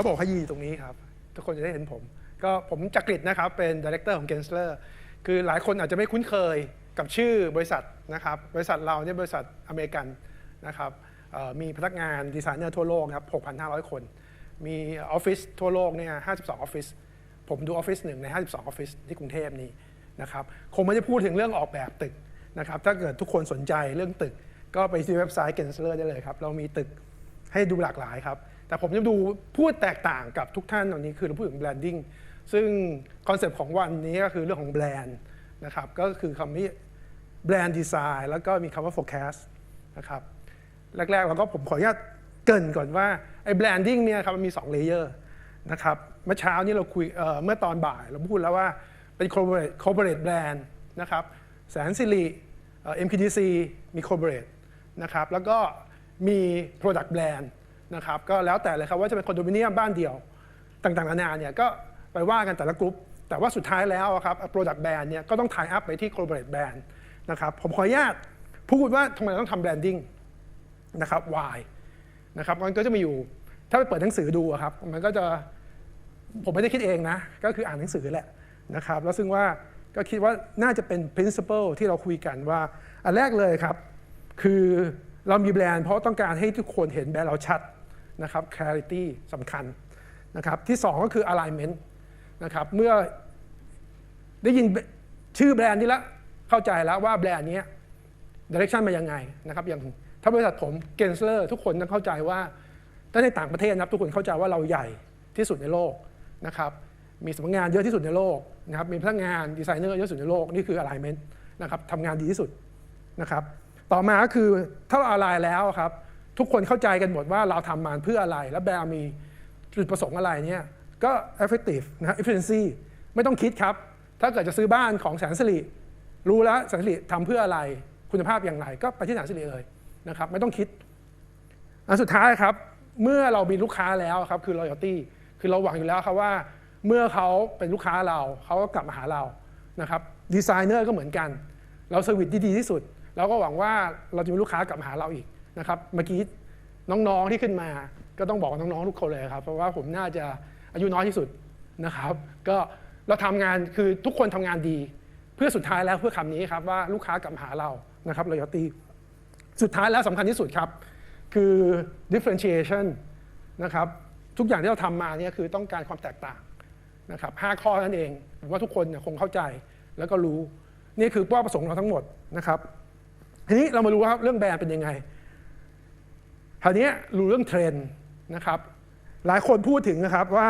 เขาบอกให้ยืนอยู่ตรงนี้ครับ ทุกคนจะได้เห็นผม ก็ผมจักริดนะครับ เป็นดี r e c เตอร์ของ Gensler คือหลายคนอาจจะไม่คุ้นเคยกับชื่อบริษัทนะครับ บริษัทเราเนี่ยบริษัทอเมริกันนะครับมีพนักงานดีไซเนอร์ทั่วโลกครับ 6,500 คน มีออฟฟิศทั่วโลกเนี่ย 52 ออฟฟิศ ผมดูออฟฟิศหนึ่งใน 52 ออฟฟิศที่กรุงเทพนี้นะครับ คงไม่ได้พูดถึงเรื่องออกแบบตึกนะครับ ถ้าเกิดทุกคนสนใจเรื่องตึก ก็ไปที่เว็บไซต์ Gensler ได้เลยครับ เรามีตึกให้ดูหลากหลายครับ แต่ผมจะดูพูดแตกต่างกับทุกท่านตอนนี้คือเราพูดถึงแบรนดิ้งซึ่งคอนเซปต์ของวันนี้ก็คือเรื่องของแบรนด์นะครับก็คือคำนี้แบรนด์ดีไซน์แล้วก็มีคำว่า forecast นะครับแรกๆเราก็ผมขออนุญาตเกรินก่อนว่าไอ้แบรนดิ้งเนี่ยครับมันมี2เลเยอร์นะครับเมื่อเช้านี้เราคุยเเมื่อตอนบ่ายเราพูดแล้วว่าเป็น corporate corporate brand นะครับแสนสิริเอ่อ MPDC มี corporate นะครับแล้วก็มี product brand นะครับก็แล้วแต่เลยครับว่าจะเป็นคอนโดมิเนียมบ้านเดียวต่างๆนานาเนี่ยก็ไปว่ากันแต่ละกลุ่มแต่ว่าสุดท้ายแล้วครับ product brand เนี่ยก็ต้อง tie up ไปที่ corporate brand นะครับผมขออนุญาตพูดว่าทำไมต้องทำ branding นะครับ why นะครับมันก็จะมีอยู่ถ้าไปเปิดหนังสือดูครับ มันก็จะผมไม่ได้คิดเองนะ ก็คืออ่านหนังสือแหละนะครับ แล้วซึ่งว่าก็คิดว่าน่าจะเป็น principle ที่เราคุยกันว่า อันแรกเลยครับ คือเรามีแบรนด์เพราะต้องการให้ทุกคนเห็นแบรนด์เราชัด นะครับ clarity สำคัญนะครับที่สองก็คือ alignment นะครับเมื่อได้ยินชื่อแบรนด์นี้แล้วเข้าใจแล้วว่าแบรนด์นี้ย direction มายังไงนะครับอย่างถ้าบริษัทผมเกนเซอร์ทุกคนต้องเข้าใจว่าถ้าในต่างประเทศนะครับทุกคนเข้าใจว่าเราใหญ่ที่สุดในโลกนะครับมีสำนักงานเยอะที่สุดในโลกนะครับมีพนักงานดีไซเนอร์เยอะที่สุดในโลกนี่คือ alignment นะครับทำงานดีที่สุดนะครับต่อมาก็คือถ้าเรา align แล้วครับ ทุกคนเข้าใจกันหมดว่าเราทำมันเพื่ออะไร และแบรนด์มีจุดประสงค์อะไรเนี่ยก็ effective นะ efficiency ไม่ต้องคิดครับ ถ้าเกิดจะซื้อบ้านของแสนสิริรู้แล้วแสนสิริทำเพื่ออะไรคุณภาพอย่างไร ก็ไปที่แสนสิริเลยนะครับ ไม่ต้องคิดอันสุดท้ายครับ เมื่อเรามีลูกค้าแล้วครับคือ loyalty คือเราหวังอยู่แล้วครับว่า เมื่อเขาเป็นลูกค้าเราเขาก็กลับมาหาเรานะครับดีไซเนอร์ก็เหมือนกัน เราเซอร์วิสที่ดีที่สุดเราก็หวังว่าเราจะมีลูกค้ากลับมาหาเราอีก นะครับเมื่อกี้น้องๆที่ขึ้นมา ก็ต้องบอกน้องๆทุกคนเลยครับ เพราะว่าผมน่าจะอายุน้อยที่สุดนะครับ ก็เราทำงานคือทุกคนทำงานดี เพื่อสุดท้ายแล้วเพื่อคำนี้ครับว่าลูกค้ากลับหาเรานะครับ loyalty สุดท้ายแล้วสำคัญที่สุดครับ คือ differentiation นะครับทุกอย่างที่เราทำมาเนี่ยคือต้องการความแตกต่างนะครับห้าข้อนั่นเองผมว่าทุกคนเนี่ยคงเข้าใจแล้วก็รู้ นี่คือเป้าประสงค์เราทั้งหมดนะครับทีนี้เรามาดูว่าเรื่องแบรนด์เป็นยังไง คราวนี้รู้เรื่องเทรนด์นะครับ หลายคนพูดถึงนะครับว่า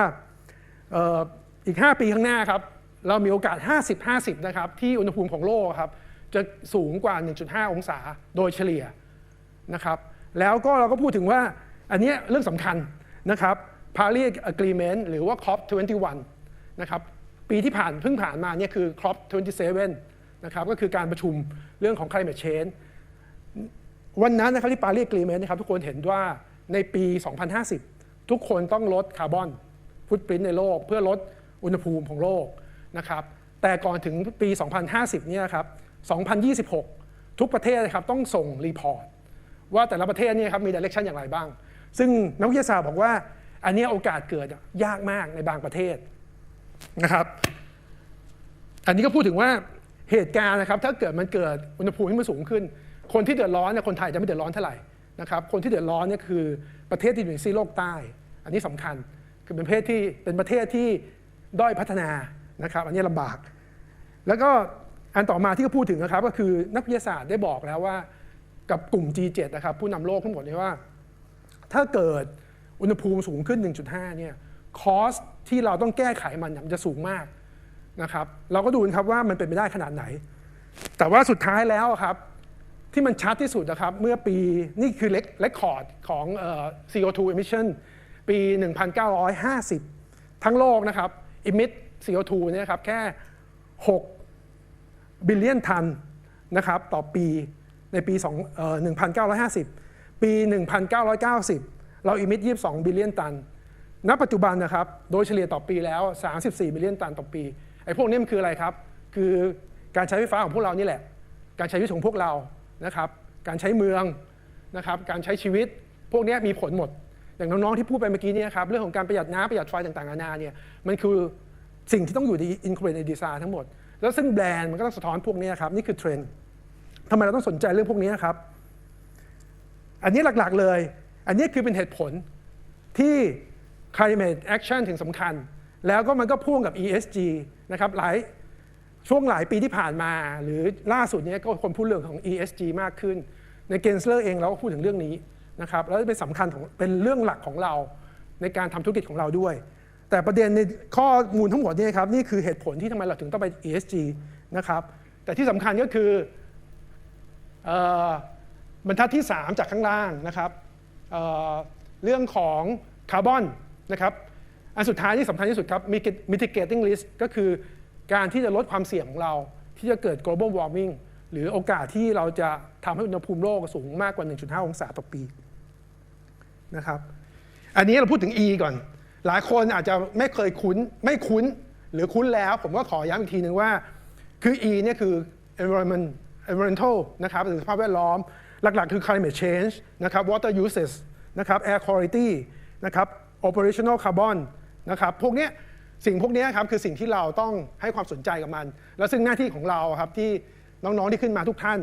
อีก 5 ปีข้างหน้าครับ เรามีโอกาส 50-50 นะครับ ที่อุณหภูมิของโลกครับ จะสูงกว่า 1.5 องศาโดยเฉลี่ยนะครับ แล้วก็เราก็พูดถึงว่าอันนี้เรื่องสำคัญนะครับ Paris Agreement หรือว่า COP 21นะครับ ปีที่ผ่านเพิ่งผ่านมาเนี่ยคือ COP 27นะครับ ก็คือการประชุมเรื่องของ climate change วันนั้นนะครับที่ปารีสกรีเมนต์นะครับทุกคนเห็นว่าในปี 2050 ทุกคนต้องลดคาร์บอนฟุตปรินในโลก เพื่อลดอุณหภูมิของโลกนะครับแต่ก่อนถึงปี 2050เนี่ยครับ 2026 ทุกประเทศนะครับต้องส่งรีพอร์ตว่าแต่ละประเทศเนี่ยครับมีดิเรกชันอย่างไรบ้าง ซึ่งนักวิทยาศาสตร์บอกว่าอันนี้โอกาสเกิดยากมากในบางประเทศนะครับ อันนี้ก็พูดถึงว่าเหตุการณ์นะครับถ้าเกิดมันเกิดอุณหภูมิที่มันสูงขึ้น คนที่เดือดร้อนเนี่ยคนไทยจะไม่เดือดร้อนเท่าไหร่นะครับคนที่เดือดร้อนเนี่ยคือประเทศที่อยู่ในซีโลกใต้ อันนี้สำคัญคือเป็นประเทศที่เป็นประเทศที่ด้อยพัฒนานะครับ อันนี้ลำบาก แล้วก็อันต่อมาที่เขาพูดถึงนะครับ ก็คือนักวิทยาศาสตร์ได้บอกแล้วว่ากับกลุ่ม G7 นะครับ ผู้นำโลกทั้งหมดนี่ยว่า ถ้าเกิดอุณหภูมิสูงขึ้น 1.5 เนี่ยคอสที่เราต้องแก้ไขมันมันจะสูงมากนะครับ เราก็ดูนะครับว่ามันเป็นไปได้ขนาดไหน แต่ว่าสุดท้ายแล้วครับ ที่มันชัดที่สุดนะครับ เมื่อปีนี่คือเลคคอร์ดของเอ่อ CO2 emission ปี 1950 ทั้งโลกนะครับ emit CO2 เนี่ยครับแค่ 6 บิลเลียนตันนะครับต่อปีในปี2เอ่อ1950 ปี 1990 เรา emit 22 บิลเลียนตัน ณ ปัจจุบันนะครับ โดยเฉลี่ยต่อปีแล้ว 34 บิลเลียนตันต่อปี ไอ้พวกนี้มันคืออะไรครับ คือการใช้ไฟฟ้าของพวกเรานี่แหละ การใช้ชีวิตของพวกเรา นะครับการใช้เมืองนะครับการใช้ชีวิตพวกนี้มีผลหมด อย่างน้องๆที่พูดไปเมื่อกี้นี่ครับเรื่องของการประหยัดน้ำประหยัดไฟต่างๆนานาเนี่ยมันคือสิ่งที่ต้องอยู่ในอินค r เ r ในดีไซน์ทั้งหมด แล้วซึ่งแบรนด์มันก็ต้องสะท้อนพวกนี้ครับนี่คือเทรนด์ทำไมเราต้องสนใจเรื่องพวกนี้ครับ อันนี้หลักๆเลย อันนี้คือเป็นเหตุผลที่ climate action ถึงสำคัญ แล้วก็มันก็พ่วงกับ ESG นะครับหลาย ช่วงหลายปีที่ผ่านมา หรือล่าสุดนี้ก็คนพูดเรื่องของ ESG มากขึ้น ในเกนเลอร์เองเราก็พูดถึงเรื่องนี้นะครับแล้วเป็นสำคัญของเป็นเรื่องหลักของเราในการทำธุรกิจของเราด้วย แต่ประเด็นในข้อมูลทั้งหมดนี่ครับนี่คือเหตุผลที่ทำไมเราถึงต้องไป ESG นะครับแต่ที่สำคัญก็คือบรรทัดที่ 3 จากข้างล่างนะครับเเรื่องของคาร์บอนนะครับอันสุดท้ายที่สำคัญที่สุดครับ mitigating risk ก็คือ การที่จะลดความเสี่ยงของเราที่จะเกิด global warming หรือโอกาสที่เราจะทำให้อุณหภูมิโลกสูงมากกว่า 1.5 องศาต่อปีนะครับ อันนี้เราพูดถึง E ก่อน หลายคนอาจจะไม่เคยคุ้นไม่คุ้นหรือคุ้นแล้ว ผมก็ขอย้ำอีกทีหนึ่งว่า คือ E เนี่ยคือ environment environmental นะครับหรือสภาพแวดล้อม หลักๆ คือ climate change นะครับ water uses นะครับ air quality นะครับ operational carbon นะครับ พวกเนี้ย สิ่งพวกนี้ครับคือสิ่งที่เราต้องให้ความสนใจกับมัน แล้วซึ่งหน้าที่ของเราครับที่น้องๆที่ขึ้นมาทุกท่าน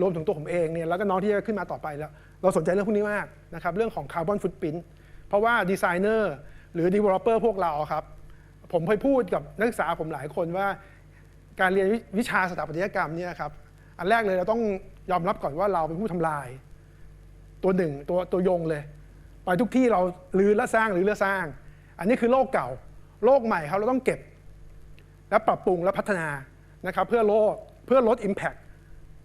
รวมถึงตัวผมเองเนี่ยแล้วก็น้องที่จะขึ้นมาต่อไปแล้ว เราสนใจเรื่องพวกนี้มากนะครับเรื่องของ carbon footprint เพราะว่าดีไซเนอร์หรือ developer พวกเราครับ ผมเคยพูดกับนักศึกษาผมหลายคนว่า การเรียนวิวิชาสถาปัตยกรรมเนี่ยครับอันแรกเลยเราต้องยอมรับก่อนว่าเราเป็นผู้ทำลาย ตัวหนึ่งตัวตัวยงเลย ไปทุกที่เราลื้อและสร้างหรือและสร้าง อันนี้คือโลกเก่า โลกใหม่ครับเราต้องเก็บ และปรับปรุงและพัฒนานะครับเพื่อโลกเพื่อลด Impact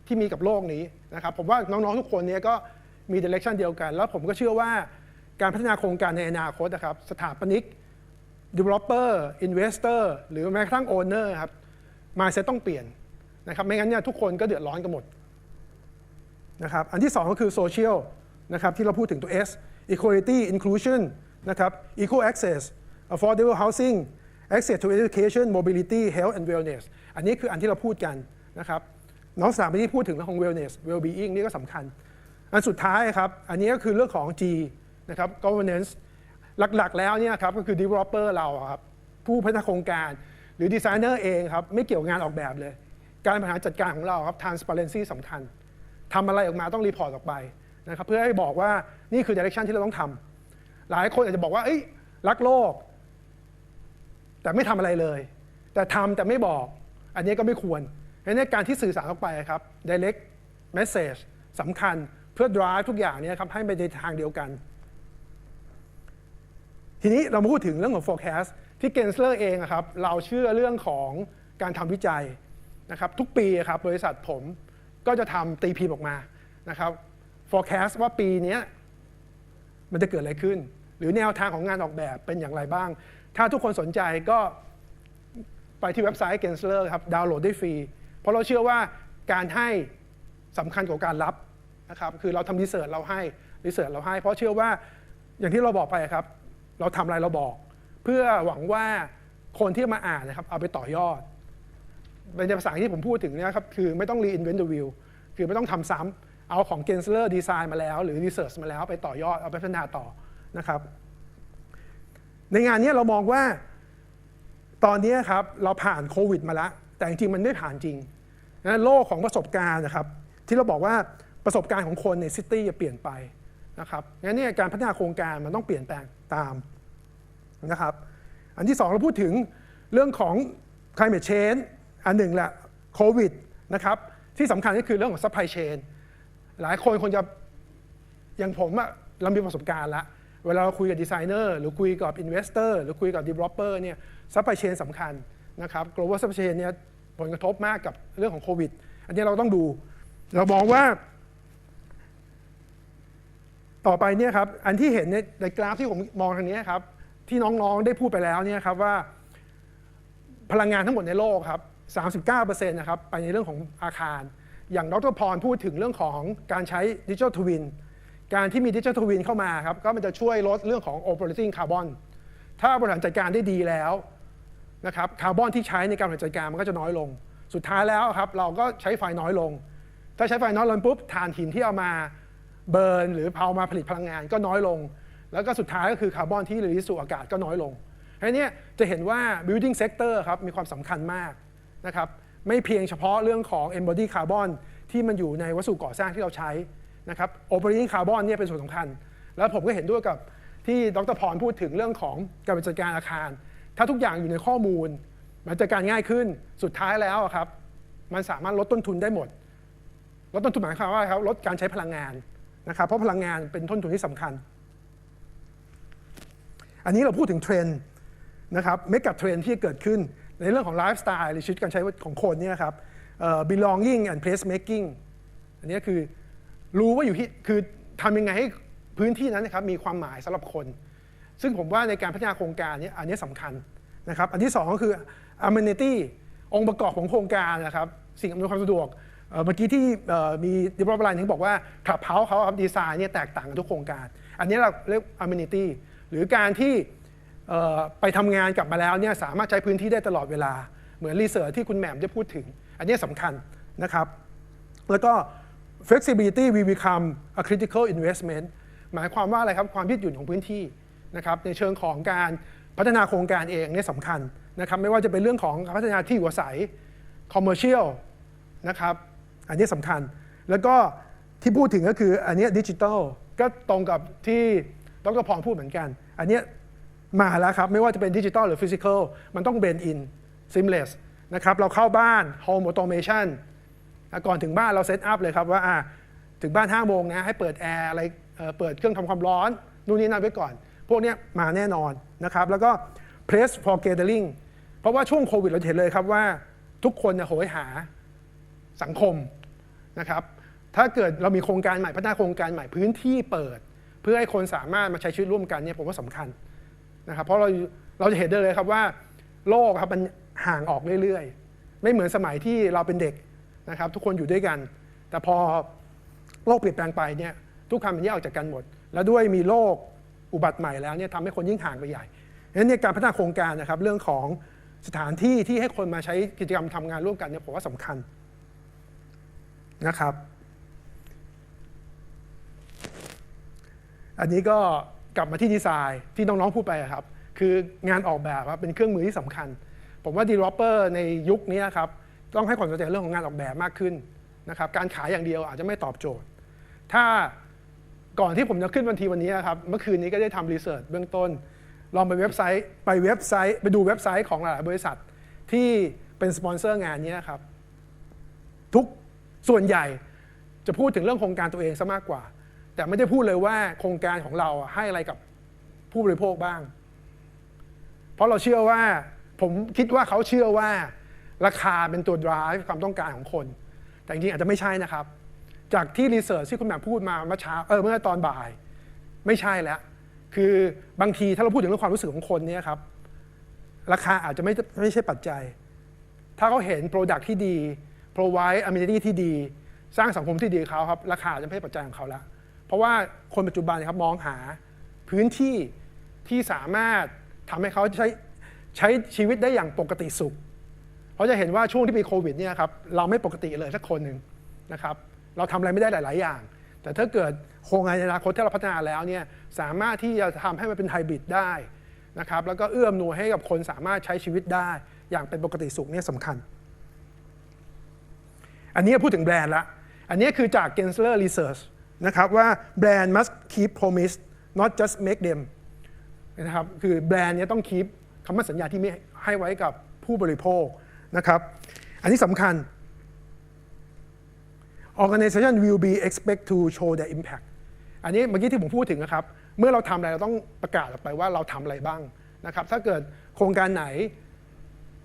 ที่มีกับโลกนี้นะครับผมว่าน้องๆทุกคนเนี้ก็มี direction เดียวกัน แล้วผมก็เชื่อว่าการพัฒนาโครงการในอนาคตนะครับสถาปนิก developer investor หรือแม้กระทั่ง owner ครับ mindset ต้องเปลี่ยนนะครับไม่งั้นเนี่ยทุกคนก็เดือดร้อนกันหมดนะครับอันที่สองก็คือ social นะครับที่เราพูดถึงตัว S equality inclusion นะครับ equal access affordable housing access to education mobility health and wellness อันนี้คืออันที่เราพูดกันนะครับน้องสามที่พูดถึงเรื่องของ wellness well being นี่ก็สำคัญ อันสุดท้ายครับ อันนี้ก็คือเรื่องของ G นะครับ governance หลักๆ แล้วเนี่ยครับก็คือ developer เราครับผู้พัฒนาโครงการหรือดีไซเนอร์เองครับไม่เกี่ยวงานออกแบบเลย การบริหารจัดการของเราครับ transparency สำคัญทำอะไรออกมาต้องรีพอร์ตออกไปนะครับเพื่อให้บอกว่านี่คือ direction ที่เราต้องทำหลายคนอาจจะบอกว่าเอ้ยรักโลก แต่ไม่ทำอะไรเลย แต่ทำแต่ไม่บอก อันนี้ก็ไม่ควรเพราะฉะนั้นการที่สื่อสารออกไปครับ direct message สำคัญเพื่อ drive ทุกอย่างเนี้ครับให้ไปในทางเดียวกัน ทีนี้เรามาพูดถึงเรื่องของ forecast ที่เกนสเลอร์เองครับเราเชื่อเรื่องของการทำวิจัยนะครับทุกปีครับบริษัทผมก็จะทำตีพิมพ์ออกมานะครับ forecast ว่าปีนี้มันจะเกิดอะไรขึ้น หรือแนวทางของงานออกแบบเป็นอย่างไรบ้าง ถ้าทุกคนสนใจก็ไปที่เว็บไซต์ Gensler ครับดาวน์โหลดได้ฟรี เพราะเราเชื่อว่าการให้สำคัญกว่าการรับนะครับคือเราทำรีเสิร์ชเราให้รีเสิร์ชเราให้ เพราะเชื่อว่าอย่างที่เราบอกไปครับ เราทำอะไรเราบอก เพื่อหวังว่าคนที่มาอ่านนะครับเอาไปต่อยอดในภาษาที่ผมพูดถึงนี่ยครับคือไม่ต้อง reinvent the wheel คือไม่ต้องทำซ้ำเอาของ Gensler Design มาแล้ว หรือ Research มาแล้วไปต่อยอดเอาไปพัฒนาต่อนะครับ ในงานนี้เรามองว่า ตอนนี้ครับเราผ่านโควิดมาแล้ว แต่จริงๆมันไม่ผ่านจริงนะโลกของประสบการณ์นะครับที่เราบอกว่าประสบการณ์ของคนในซิตี้จะเปลี่ยนไปนะครับงั้นเนี่ยการพัฒนาโครงการมันต้องเปลี่ยนแปลงตามนะครับ อันที่สองเราพูดถึงเรื่องของ climate change อันหนึ่งแหละโควิดนะครับที่สำคัญก็คือเรื่องของ supply chain หลายคนคงจะอย่างผมอะเรามีประสบการณ์ละ เวลาเราคุยกับดีไซเนอร์หรือคุยกับอินเวสเตอร์หรือคุยกับ developer เนี่ย supply chain สำคัญนะครับ global supply chain เนี่ยผลกระทบมากกับเรื่องของโควิด อันนี้เราต้องดู เรามองว่า ต่อไปเนี่ยครับ อันที่เห็นในในกราฟที่ผมมองทางนี้ครับ ที่น้องๆได้พูดไปแล้วเนี่ยครับว่า พลังงานทั้งหมดในโลกครับ 39%นะครับ ไปในเรื่องของอาคาร อย่างดรพรพูดถึงเรื่องของการใช้ดิจิทัลทวิน การที่มีดิจิทัลวินเข้ามาครับก็มันจะช่วยลดเรื่องของ operating carbon ถ้าบริหารจัดการได้ดีแล้วนะครับคาร์บอนที่ใช้ในการบริหารจัดการมันก็จะน้อยลง สุดท้ายแล้วครับเราก็ใช้ไฟน้อยลง ถ้าใช้ไฟน้อยลงปุ๊บถ่านหินที่เอามาเบิร์นหรือเอามาผลิตพลังงานก็น้อยลง แล้วก็สุดท้ายก็คือคาร์บอนที่รีลิสสู่อากาศก็น้อยลงเพราะฉะนั้นเนี่จะเห็นว่า building sector ครับมีความสำคัญมากนะครับไม่เพียงเฉพาะเรื่องของ embodied carbon ที่มันอยู่ในวัสดุก่อสร้างที่เราใช้ นะครับ operating carbon เนี่ยเป็นส่วนสำคัญ แล้วผมก็เห็นด้วยกับที่ดรพรพูดถึงเรื่องของการจัดการอาคาร ถ้าทุกอย่างอยู่ในข้อมูล มันจัดการง่ายขึ้นสุดท้ายแล้วครับมันสามารถลดต้นทุนได้หมด ลดต้นทุนหมายความว่าครับลดการใช้พลังงานนะครับเพราะพลังงานเป็นต้นทุนที่สำคัญ อันนี้เราพูดถึงเทรนด์นะครับเมกะเทรนที่เกิดขึ้นในเรื่องของไลฟ์สไตล์หรือชีวิตการใช้ของคนเนี่ยครับ belonging and place making อันนี้คือ รู้ว่าอยู่ที่คือทำยังไงให้พื้นที่นั้นนะครับมีความหมายสำหรับคน ซึ่งผมว่าในการพัฒนาโครงการเนี้อันนี้สำคัญนะครับ อันที่สองก็คือ amenity องค์ประกอบของโครงการนะครับ สิ่งอำนวยความสะดวกเมื่อกี้ที่มี developer รายหนึงบอกว่าขับเฮาเขาครับดีไซน์เนี่ยแตกต่างกันทุกโครงการ อันนี้เราเรียก amenity หรือการที่ไปทำงานกลับมาแล้วเนี่ยสามารถใช้พื้นที่ได้ตลอดเวลา เหมือนรีเสิร์ชที่คุณแหม่มได้พูดถึง อันนี้สำคัญนะครับ แล้วก็ flexibility will become a critical investment หมายความว่าอะไรครับความยืดหยุ่นของพื้นที่นะครับในเชิงของการพัฒนาโครงการเองเนี่ยสำคัญนะครับไม่ว่าจะเป็นเรื่องของพัฒนาที่อยู่อาศัย commercial นะครับอันนี้สำคัญ แล้วก็ที่พูดถึงก็คืออันนี้ดิจิทัลก็ตรงกับที่ดรพรพูดเหมือนกัน อันนี้มาแล้วครับ ไม่ว่าจะเป็นดิจิทัลหรือฟิสิกอลมันต้องเบนอิน seamless นะครับเราเข้าบ้าน home automation อะ ก่อนถึงบ้านเราเซตอัพเลยครับว่าถึงบ้าน5โมงนะให้เปิดแอร์อะไรเเปิดเครื่องทำความร้อนนู่นนี่นั่นไว้ก่อน พวกนี้มาแน่นอนนะครับแล้วก็ place for gathering เพราะว่าช่วงโควิดเราเห็นเลยครับว่าทุกคนโหยหาสังคมนะครับถ้าเกิดเรามีโครงการใหม่พัฒนาโครงการใหม่พื้นที่เปิด เพื่อให้คนสามารถมาใช้ชีวิตร่วมกันเนี่ยผมว่าสำคัญนะครับเพราะเราเราจะเห็นได้เลยครับว่า โลกครับมันห่างออกเรื่อยๆ ไม่เหมือนสมัยที่เราเป็นเด็ก นะครับทุกคนอยู่ด้วยกัน แต่พอโลกเปลี่ยนแปลงไปเนี่ยทุกคำมันแยกออกจากกันหมด แล้วด้วยมีโรคอุบัติใหม่แล้วเนี่ยทำให้คนยิ่งห่างไปใหญ่ดังนั้นเนี่ยการพัฒนาโครงการนะครับเรื่องของสถานที่ที่ให้คนมาใช้กิจกรรมทำงานร่วมกันเนี่ยผมว่าสำคัญนะครับ อันนี้ก็กลับมาที่ดีไซน์ที่น้องๆพูดไปครับ คืองานออกแบบครับเป็นเครื่องมือที่สำคัญ ผมว่า developer ในยุคนี้ครับ ต้องให้ความสนใจเรื่องของงานออกแบบมากขึ้นนะครับการขายอย่างเดียวอาจจะไม่ตอบโจทย์ ถ้าก่อนที่ผมจะขึ้นวันทีวันนี้ครับเมื่อคืนนี้ก็ได้ทำรีเสิร์ชเบื้องต้น ลองไปเว็บไซต์ไปเว็บไซต์ไปดูเว็บไซต์ของหลายๆบริษัทที่เป็นสปอนเซอร์งานนี้ครับ ทุกส่วนใหญ่จะพูดถึงเรื่องโครงการตัวเองซะมากกว่า แต่ไม่ได้พูดเลยว่าโครงการของเราให้อะไรกับผู้บริโภคบ้าง เพราะเราเชื่อว่าผมคิดว่าเขาเชื่อว่า ราคาเป็นตัว drive ความต้องการของคน แต่จริงๆอาจจะไม่ใช่นะครับ จากที่รีเสิร์ชที่คุณแหม่มพูดมาเมื่อเช้าเออเมื่อตอนบ่าย ไม่ใช่แล้ว คือบางทีถ้าเราพูดถึงเรื่องความรู้สึกของคนเนี่ยครับราคาอาจจะไม่ไม่ใช่ปัจจัย ถ้าเขาเห็น Product ที่ดี provide amenity ที่ดี สร้างสังคมที่ดีเขาครับ ราคาจะไม่ใช่ปัจจัยของเขาแล้วเพราะว่าคนปัจจุบันนะครับมองหาพื้นที่ที่สามารถทำให้เขาใช้ใช้ชีวิตได้อย่างปกติสุข เพราะจะเห็นว่าช่วงที่มีโควิดเนี่ยครับเราไม่ปกติเลยสักคนหนึ่งนะครับเราทำอะไรไม่ได้หลาย ๆ อย่าง แต่ถ้าเกิดโครงงานในอนาคตที่เราพัฒนาแล้วเนี่ยสามารถที่จะทำให้มันเป็นไฮบริดได้นะครับแล้วก็เอื้อมหน่วยให้กับคนสามารถใช้ชีวิตได้ อย่างเป็นปกติสุขเนี่ยสำคัญ อันนี้พูดถึงแบรนด์ละ อันนี้คือจาก Gensler Research นะครับว่าแบรนด์ must keep promise not just make them นะครับคือแบรนด์เนี้ต้อง keep คำมั่นสัญญาที่ไม่ให้ไว้กับผู้บริโภค นะครับ อันนี้สำคัญ organization will be expect to show their impact อันนี้เมื่อกี้ที่ผมพูดถึงนะครับ เมื่อเราทำอะไรเราต้องประกาศออกไปว่าเราทำอะไรบ้างนะครับ ถ้าเกิดโครงการไหน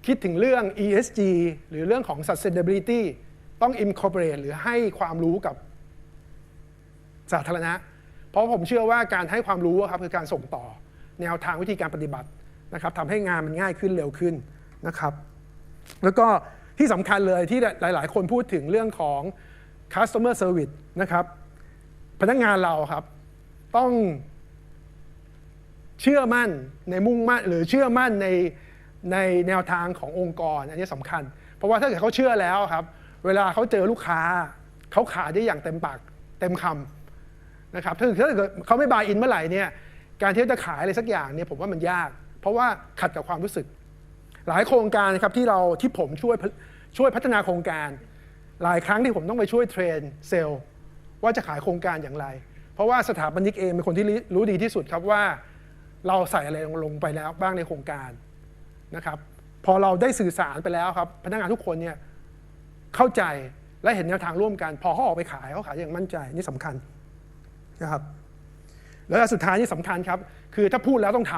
คิดถึงเรื่อง ESG หรือเรื่องของ sustainability ต้อง incorporate หรือให้ความรู้กับสาธารณะ เพราะผมเชื่อว่าการให้ความรู้ครับคือการส่งต่อ แนวทางวิธีการปฏิบัตินะครับทำให้งานมันง่ายขึ้นเร็วขึ้นนะครับ แล้วก็ที่สำคัญเลยที่หลาย ๆ คนพูดถึงเรื่องของ customer service นะครับ พนักงานเราครับ ต้องเชื่อมั่นในมุ่งมั่นหรือเชื่อมั่นในในแนวทางขององค์กร อันนี้สำคัญ เพราะว่าถ้าเกิดเขาเชื่อแล้วครับ เวลาเขาเจอลูกค้า เขาขายได้อย่างเต็มปากเต็มคำนะครับถ้าเกิดเขาไม่บายอินเมื่อไหร่เนี่ยการที่จะขายอะไรสักอย่างเนี่ยผมว่ามันยาก เพราะว่าขัดกับความรู้สึก หลายโครงการนะครับที่เราที่ผมช่วยช่วยพัฒนาโครงการ หลายครั้งที่ผมต้องไปช่วยเทรนเซลล์ว่าจะขายโครงการอย่างไร เพราะว่าสถาปนิกเองเป็นคนที่รู้ดีที่สุดครับว่าเราใส่อะไรลงไปแล้วบ้างในโครงการนะครับ พอเราได้สื่อสารไปแล้วครับ พนักงานทุกคนเนี่ยเข้าใจและเห็นแนวทางร่วมกัน พอเขาออกไปขายเขาขายอย่างมั่นใจนี่สำคัญนะครับแล้วสุดท้ายนี่สำคัญครับ คือถ้าพูดแล้วต้องท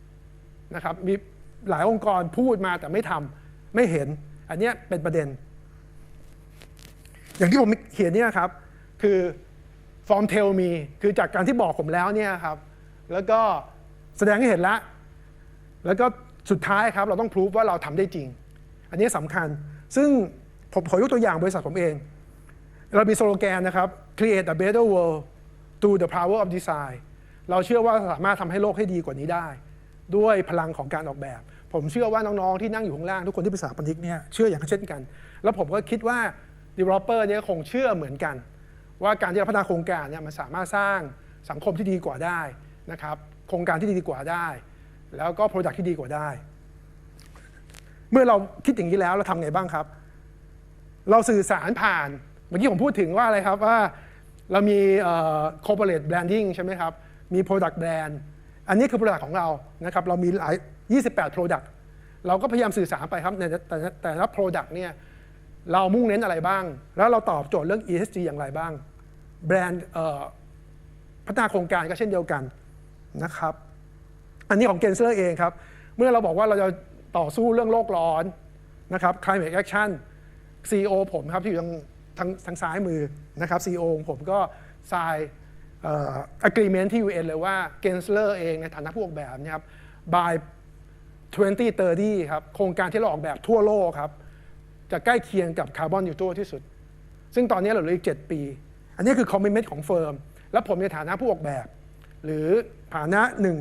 ำนะครับมี หลายองค์กรพูดมาแต่ไม่ทำไม่เห็น อันนี้เป็นประเด็น อย่างที่ผมเขียนเนี่ยครับ คือฟอร์มเทลมีคือจากการที่บอกผมแล้วเนี่ยครับ แล้วก็แสดงให้เห็นละ แล้วก็สุดท้ายครับเราต้องพิสูจว่าเราทำได้จริง อันนี้สำคัญ ซึ่งผมขอยกตัวอย่างบริษัทผมเอง เรามีสโลแกนนะครับ create a better world through the power of design เราเชื่อว่าสามารถทำให้โลกให้ดีกว่านี้ได้ ด้วยพลังของการออกแบบ ผมเชื่อว่าน้องๆที่นั่งอยู่ข้างล่างทุกคนที่เป็นสถาปนิกเนี่ยเชื่ออย่างเช่นกัน แล้วผมก็คิดว่า developer เนี่ยคงเชื่อเหมือนกัน ว่าการที่เราพัฒนาโครงการเนี่ยมันสามารถสร้างสังคมที่ดีกว่าได้นะครับโครงการที่ดีกว่าได้ แล้วก็ Product ที่ดีกว่าได้ เมื่อเราคิดอย่างนี้แล้วเราทำไงบ้างครับ เราสื่อสารผ่านเมื่อกี้ผมพูดถึงว่าอะไรครับว่าเรามี corporate branding ใช่ไหมครับ มี product brand อันนี้คือ product ของเรานะครับ เรามีหลาย 28 product เราก็พยายามสื่อสารไปครับในแต่แต่แต่ละ product เนี่ยเรามุ่งเน้นอะไรบ้าง แล้วเราตอบโจทย์เรื่อง ESG อย่างไรบ้าง แบรนด์พัฒนาโครงการก็เช่นเดียวกันนะครับ อันนี้ของเกนเซอร์เองครับ เมื่อเราบอกว่าเราจะต่อสู้เรื่องโลกร้อนนะครับ climate action CEO ผมครับที่อยู่ทางทางทางซ้ายมือนะครับ CEO ผมก็ทราย agreement ที่ UN เลยว่าเกนเซอร์เองในฐานะผู้ออกแบบนะครับ by 2030 ครับ โครงการที่เราออกแบบทั่วโลกครับ จะใกล้เคียงกับคาร์บอนนิวโตรที่สุด ซึ่งตอนนี้เราเหลืออีก 7 ปี อันนี้คือคอมมิชเมนต์ของเฟิร์ม และผมในฐานะผู้ออกแบบ หรือฐานะหนึ่ง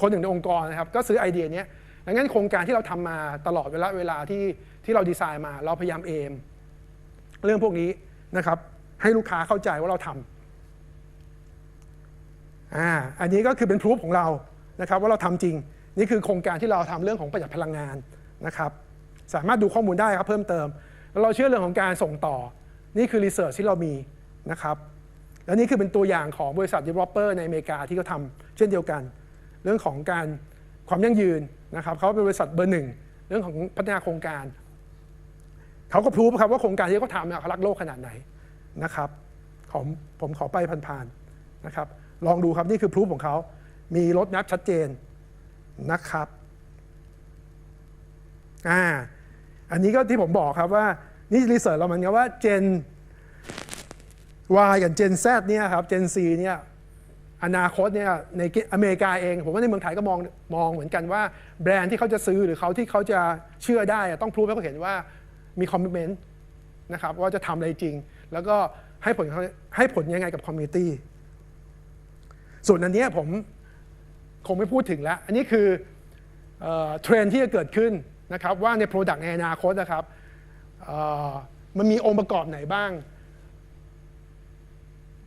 คนหนึ่งในองค์กรนะครับ ก็ซื้อไอเดียนี้ดังนั้นโครงการที่เราทำมาตลอดเวลาเวลาที่ที่เราดีไซน์มา เราพยายามเอมเรื่องพวกนี้นะครับ ให้ลูกค้าเข้าใจว่าเราทำอ่าอันนี้ก็คือเป็นพรูฟของเรานะครับ ว่าเราทำจริง นี่คือโครงการที่เราทำเรื่องของประหยัดพลังงานนะครับ สามารถดูข้อมูลได้ครับเพิ่มเติม เราเชื่อเรื่องของการส่งต่อ นี่คือรีเสิร์ชที่เรามีนะครับและนี่คือเป็นตัวอย่างของบริษัท developer ในอเมริกาที่เขาทำเช่นเดียวกัน เรื่องของการความยั่งยืนนะครับเขาเป็นบริษัทเบอร์หนึ่งเรื่องของพัฒนาโครงการเขาก็พรูฟครับว่าโครงการที่เขาทำเนี่ยเขารักโลกขนาดไหนนะครับผมผมขอไปผ่านๆนะครับลองดูครับนี่คือพรูฟของเขา มีรถนับชัดเจน นะครับอ่าอันนี้ก็ที่ผมบอกครับว่านี่รีเสิร์ชเราเหมือนกันว่าเจน Y กับ Gen Z เนี่ยครับ Gen C เนี่ยอนาคตเนี่ยในอเมริกาเอง ผมว่าในเมืองไทยก็มองมองเหมือนกันว่า แบรนด์ที่เขาจะซื้อหรือเขาที่เขาจะเชื่อได้ ต้องพรูฟให้เขาเห็นว่ามีคอมมิชเมนต์นะครับว่าจะทำอะไรจริง แล้วก็ให้ผลให้ผลยังไงกับคอมมิตี้ส่วนอันนี้ผม คงไม่พูดถึงแล้ว อันนี้คือเทรนที่จะเกิดขึ้นนะครับว่าใน Product ในอนาคตนะครับมันมีองค์ประกอบไหนบ้าง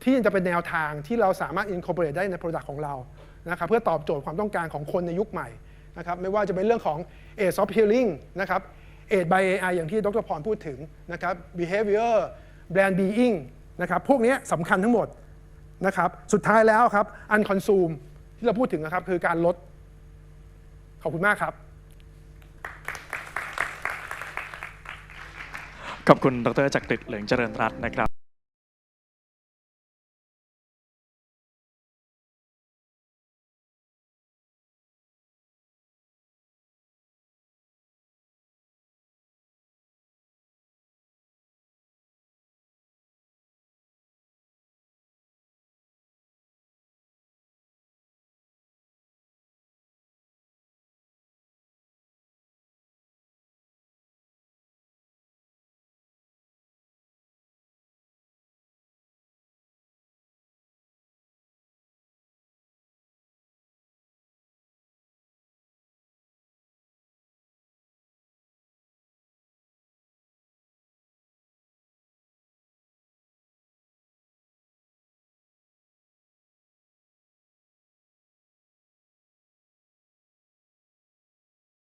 ที่จะเป็นแนวทางที่เราสามารถ incorporate ได้ใน Product ของเรานะครับเพื่อตอบโจทย์ความต้องการของคนในยุคใหม่นะครับไม่ว่าจะเป็นเรื่องของ Age of Healing นะครับ Age by AI อย่างที่ดรพรพูดถึงนะครับ Behavior Brand Being นะครับพวกนี้สำคัญทั้งหมดนะครับสุดท้ายแล้วครับ Unconsume ที่เราพูดถึงนะครับ คือการลด ขอบคุณมากครับ ขอบคุณดรจักริดเหลืองเจริญรัตน์นะครับ